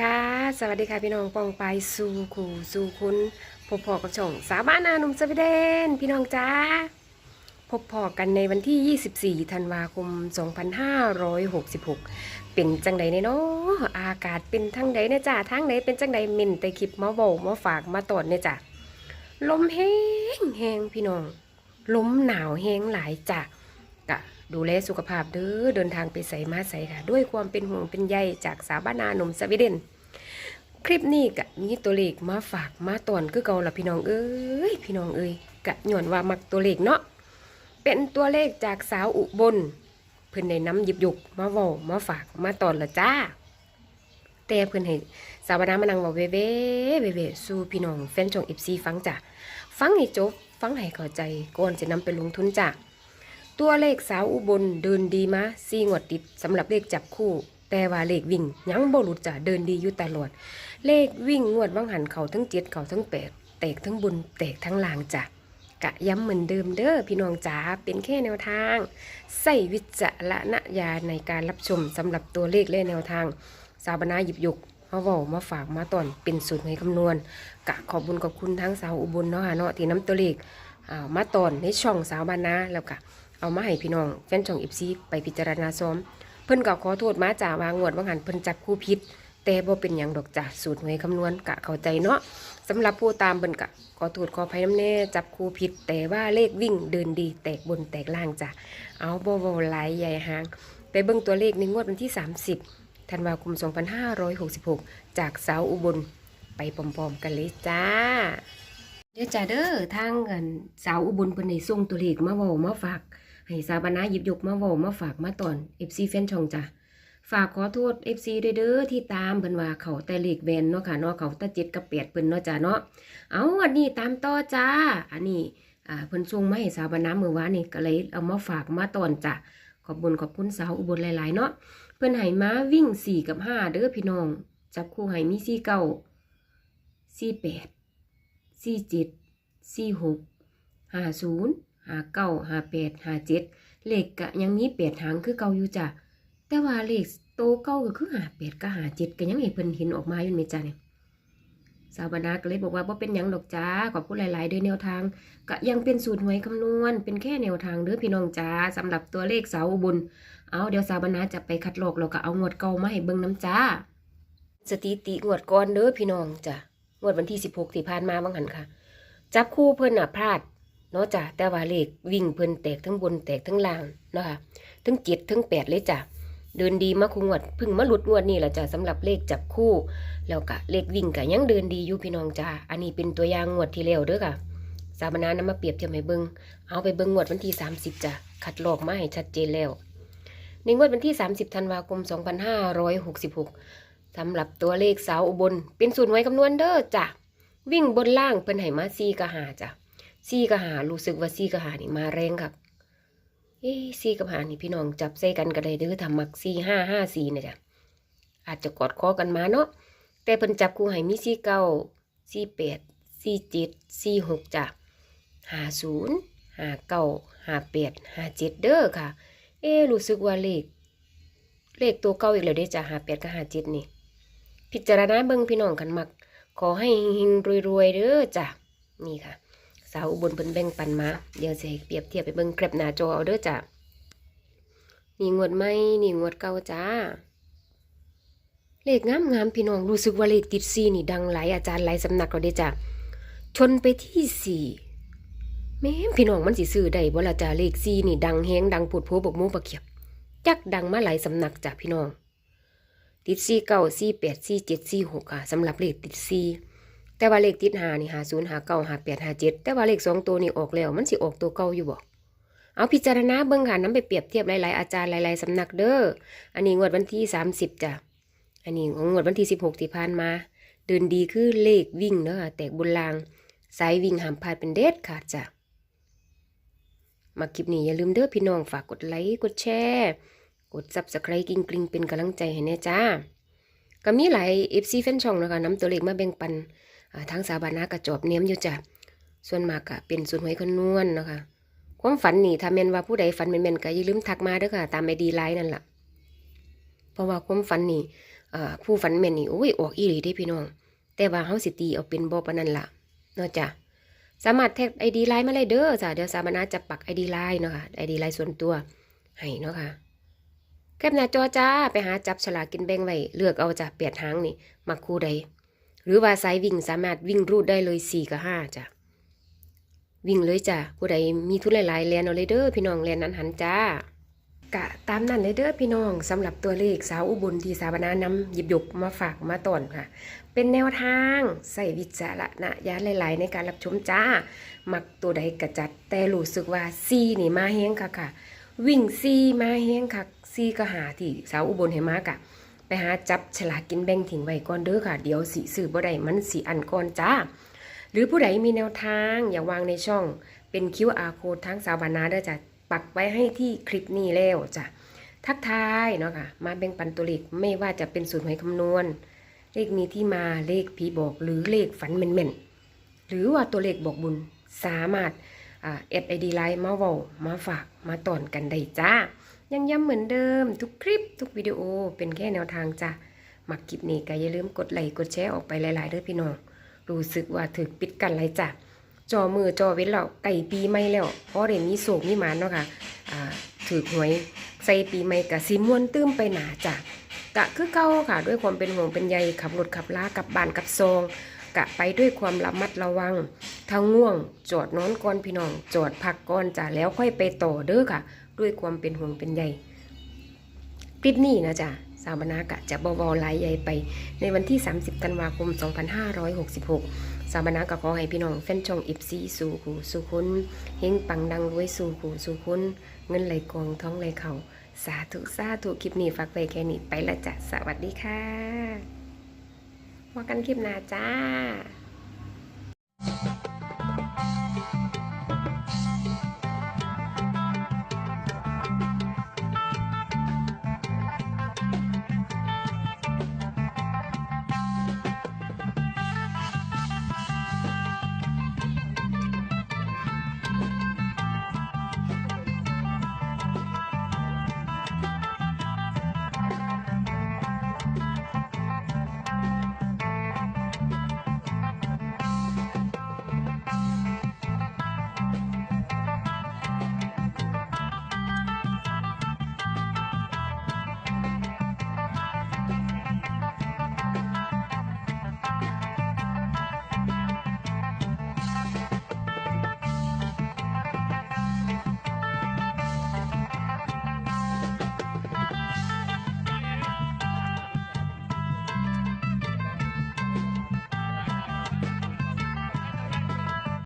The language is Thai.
ค่ะ สวัสดีค่ะพี่น้องปองไปสู่ขู่สู่คุณพบพอกับช่องสาวบ้านาหนุ่มสวีเดน พี่น้องจ้าพบพอกันในวันที่ 24 ธันวาคม 2566 เป็นจังใดเนาะอากาศเป็นทั้งใดเนี่ยจ้าทั้งไหนเป็นจังใดมินแต่คลิปมาบมาฝากมาตอดเนี่ยจ้าลมแห้งแห้งพี่น้องลมหนาวแห้งหลายจ้ะกะ ดูแลสุขภาพเด้อเดินทางไปใส่มาใส่ค่ะ ด้วยความเป็นห่วงเป็นใยจากสาวบ้านนาหนุ่มสวีเดน คลิปนี้กะมีตัวเลขมาฝากมาตอนคือเก่าละพี่น้องเอ้ยพี่น้องเอ้ยกะหย่อนว่ามักตัวเลขเนาะเป็นตัวเลขจากสาวอุบลเพิ่นได้ำหยิบหยุกมาเว้ามาฝากมาตอนละจ้า แต่เพิ่นให้สาวบ้านนามานังเว้าเวเวเวเวสู่พี่น้องแฟนช่อง FC ฟังจ้ะฟังให้จบฟังให้เข้าใจก่อนจะนำไปลงทุนจ้ะ ตัวเลขสาวอุบลเดินดีมาซีงวดติดสำหรับเลขจับคู่ แต่ว่าเลขวิ่งยังบ่หลุดจ้ะเดินดีอยู่ตลอด เลขวิ่งงวดว่างหันเขาทั้งเจ็ดเขาทั้งแปดแตกทั้งบุญแตกทั้งลางจ้ะกะย้ำเหมือนเดิมเด้อพี่น้องจ๋าเป็นแค่แนวทาง ใส่วิจารณญาณในการรับชมสำหรับตัวเลขและแนวทาง สาวบรรณาหยิบยกมาว้ามาฝากมาตอนเป็นสูตรให้คำนวณ กะขอบบุญขอบคุณทั้งสาวอุบลเนาะค่ะเนาะที่น้ำตัวเลขมาตอนในช่องสาวบรรณาแล้วกะ เอามาให้พี่น้องแฟนช่องอิฟซีไปพิจารณาซ้อม เพิ่นก็ขอโทษมาจ่าวางงวดว่างหันเพิ่นจับคู่พิษแต่บ่เป็นหยังดอกจ้ะสูตรหวยคำนวณกะเข้าใจเนาะสำหรับผู้ตามเพิ่นกะขอโทษขอภัยน้ำแน่จับคู่พิษแต่ว่าเลขวิ่งเดินดีแตกบนแตกล่างจ้ะเอาบ่เว้าหลใหญ่หาง ไปเบิ่งตัวเลขในงวดวันที่ 30ธันวาคม 2566 จากสาวอุบลไปพร้อมๆกันเลยจ้า เดี๋ยวจ้าเด้อทางเงินสาวอุบลเพิ่นได้ส่งตัวเลขมาเว้ามาฝาก ให้สาวบานาหยิบยกมาเว้ามาฝากมาตอน FC แฟนช่องจ้ะฝากขอโทษ FC ด้วยเด้อที่ตามเพิ่นว่าเขาแต่เลขแวนเนาะค่ะเนาะเขาแต่จ็ดกับแปดเพิ่นเนาะจ้ะเนาะเอาอันนี้ตามต่อจ้า อันนี้อ่าเพิ่นส่งมาให้สาวบานาเมื่อวานนี่ก็เลยเอามาฝากมาตอนจ้ะขอบคุญขอบคุณสาวอุบลหลายๆเนาะเพิ่นให้มาวิ่งสี่กับห้าเด้อพี่น้อง จับคู่ให้มีสี่เก้าสี่แปดสี่เจ็ดสี่หกห้าศูนย์ หาเก้าหาแปดหาเจ็ดเลขกะยังมีแปดหางคือเก่าอยู่จ้ะแต่ว่าเลขโตเก่าก็คือหาแปดกับหาเจ็ดก็ยังให้เพิ่นเห็นออกมาอยู่ไหมจ้ะเนี่ยสาวบรรดาก็เลยบอกว่าบ่เป็นยังดอกจ้าขอบคุณหลายๆเด้อแนวทางก็ยังเป็นสูตรหวยคำนวณ เป็นแค่แนวทางเด้อพี่น้องจ้าสำหรับตัวเลขเสาอุบุญเอาเดี๋ยวสาวบรรดาจะไปคัดลอกแล้วก็เอางวดเก่ามาให้เบิ่งน้ำจ้า สถิติงวดก่อนเด้อพี่น้องจ้ะงวดวันที่16ที่ผ่านมาบางหันค่ะ จับคู่เพิ่อนน่ะพลาด เนาะจ้ะแต่ว่าเลขวิ่งเพิ่นแตกทั้งบนแตกทั้งล่างเนาะค่ะทั้งเจ็ดทั้งแปดเลยจ้ะเดินดีมาคุงวดเพึ่งมาหลุดงวดนี่แหละจ้ะสำหรับเลขจับคู่แล้วก็เลขวิ่งก็ยังเดินดีอยู่พี่น้องจ้าอันนี้เป็นตัวอย่างงวดที่แล้วเด้อค่ะสามนานำมาเปรียบเทียบให้เบิงเอาไปเบิ่งงวดวันที่ 30จ้ะคัดลอกมาให้ชัดเจนแล้ว ในงวดวันที่ 30ธันวาคม 2566สำหรับตัวเลขสาวอุบล เป็นสูตรไว้คำนวณเด้อจ้ะวิ่งบนล่างเพิ่นให้มาซีกะหาจ้ะ ซี่กับหารู้สึกว่าซี่กับหานี่มาแรงครับเอ้ซี่กับหานี่พี่น้องจับใส่กันก็ได้เด้อทำมักซี่ห้าห้าสี่นะจ๊ะอาจจะกอดคอกันมาเนาะแต่เพิ่นจับคู่ให้มีซี่เก้าซี่แปดซี่เจ็ดซี่หกจ้ะหาศูนย์หาเก้าหาแปดหาเจ็ดเด้อค่ะ เอ้รู้สึกว่าเลขเลขตัวเก้าอีกแล้วเด้อจ้ะหาแปดกับหาเจ็ดนี่ พิจารณาเบิ่งพี่น้องกันมัก ขอให้เฮงรวยๆเด้อจ้ะนี่ค่ะ สาวอุบลเพิ่นแบ่งปันมา เดี๋ยวจะเปรียบเทียบไปเบิ่งแคปหน้าจอเอาเด้อจ้ะนี่งวดใหม่นี่งวดเก่าจ้า เลขงามงามพี่น้องรู้สึกว่าเลขติดซีนี่ดังหลายอาจารย์หลายสำนักเราได้อจ้ะชนไปที่สี่แม่พี่น้องมันสิซื้อได้บ่ล่ะจ้ะเลขซีนี่ดังแฮงดังพูดโพบกมูปะเขียบจักดังมาหลายสำนักจ้ะพี่น้อง ติดซีเก้าซีแปดซีเจ็ดซีหกค่ะสำหรับเลขติดซี แต่ว่าเลขติดหานี่หาศูนย์หาเก้าหาแปดหาเจ็ดแต่ว่าเลขสองตัวนี่ออกแล้วมันสิออกตัวเก่าอยู่บ่เอาพิจารณาเบิ่งค่ะน้ำไปเปรียบเทียบหลายๆอาจารย์หลายๆสำนักเด้ออันนี้งวดวันที่สามสิบจ้ะอันนี้ของงวดวันที่สิบหกที่ผ่านมา เดินดีคือเลขวิ่งเนาะแตกบนรางสายวิ่งหามพลาดเป็นเด็ดขาดจ้ะมาคลิปนี้อย่าลืมเด้อพี่น้องฝากกดไลค์กดแชร์กดซับสไครต์กิ้งกลิงเป็นกำลังใจให้แน่จ้าก็มีหลายเอฟซีแฟนช่องนะคะน้ำตัวเลขมาแบ่งปัน ทางสาบานากระจอบเนียมอยู่จ้ะส่วนมากอะเป็นส่วนหวยคนนวลเนาะคะความฝันนี่ถ้าแม่นว่าผู้ใดฝันแม่นๆก็อย่าลืมทักมาเด้อค่ะ ตามไอดีไลน์นั่นแหละเพราะว่าความฝันนี่ผู้ฝันแม่นนี่โอ้ยออกอีหลีเด้พี่น้อง แต่ว่าเฮาสิตีเอาเป็นบ่ปานนั้นล่ะเนาะจ้ะสามารถแท็ก ID ไลน์มาเลยเด้อจ้ะเดี๋ยวสามารถจะปัก ID ไลน์เนาะค่ะ ID ไลน์ส่วนตัวให้เนาะค่ะแคปหน้าจอจ้าไปหาจับฉลากกินแบ่งไว้เลือกเอาจ้ะเปียดหางนี่มักคู่ใด หรือว่าสายวิ่งสามารถวิ่งรูดได้เลย4กับ5จ้ะวิ่งเลยจ้ะผู้ใดมีทุนหลายๆแลนเอาเลยเด้อพี่น้องแลนนั้นหันจ้ากะตามนั้นเลยเด้อพี่น้องสำหรับตัวเลขสาวอุบลที่สาวนานำหยิบยกมาฝากมาตอนค่ะ เป็นแนวทางใส่วิจารณญาณหลาย ๆ ในการรับชมจ้า มักตัวใดกระจัด แต่รู้สึกว่าซีนี่มาแห้งค่ะค่ะ วิ่งซีมาแห้งค่ะซีก็หาที่สาวอุบลให้มากะ ไปหาจับฉลากกินแบ่งถิ่งไว้ก่อนเด้อค่ะ เดี๋ยวสิซื้อบ่ได้มันสิอันก่อนจ้า หรือผู้ใดมีแนวทางอย่าวางในช่อง เป็น QR code ทั้งสาวบานาเด้อจ้ะปักไว้ให้ที่คลิปนี้แล้วจ้ะทักทายเนาะค่ะ มาแบ่งปันตัวเลขไม่ว่าจะเป็นสูตรหวยคำนวณ เลขมีที่มาเลขผีบอกหรือเลขฝันแม่นๆหรือว่าตัวเลขบอกบุญสามารถเอดไอดีไลน์มาเว้ามาฝากมาตอนกันได้จ้า ยังย้ำเหมือนเดิม ทุกคลิปทุกวิดีโอเป็นแค่แนวทางจ้ะมักคลิปนี้ก็อย่าลืมกดไลค์กดแชร์ออกไปหลายๆเด้อพี่น้องรู้สึกว่าถึกปิดกันไรจ้ะจอมือจอเว้นแล้วไก่ปีใหม่แล้วเพราะเดี๋ยวมีโศกมีหมานเนาะค่ะอ่าถือหวยใส่ปีใหม่กับสีมวนตื้มไปหนาจ้ะกะคือเก่าค่ะ ด้วยความเป็นห่วงเป็นใยขับรถขับลากับบ้านกับซองกะไปด้วยความระมัดระวังถ้าง่วง จอดนอนก่อนพี่น้อง จอดพักก่อนจ้ะแล้วค่อยไปต่อเด้อค่ะ ด้วยความเป็นห่วงเป็นใยคลิปนี้นะจ๊ะสาวบนากะจะบวๆไลายใหญ่ไป ในวันที่ 30ธันวาคม 2566 สามนาก็ขอให้พี่น้องแฟนช่องอิฟซีสู่หูสู่คุณเฮงปังดังรวยสู่หูสู่คุณเงินไหลกองท้องไหลเข่าสาธุสาธุคลิปนี้ฝากไปแค่นี้ไปละจ้ะสวัสดีค่ะว่ากันคลิปหน้าจ้า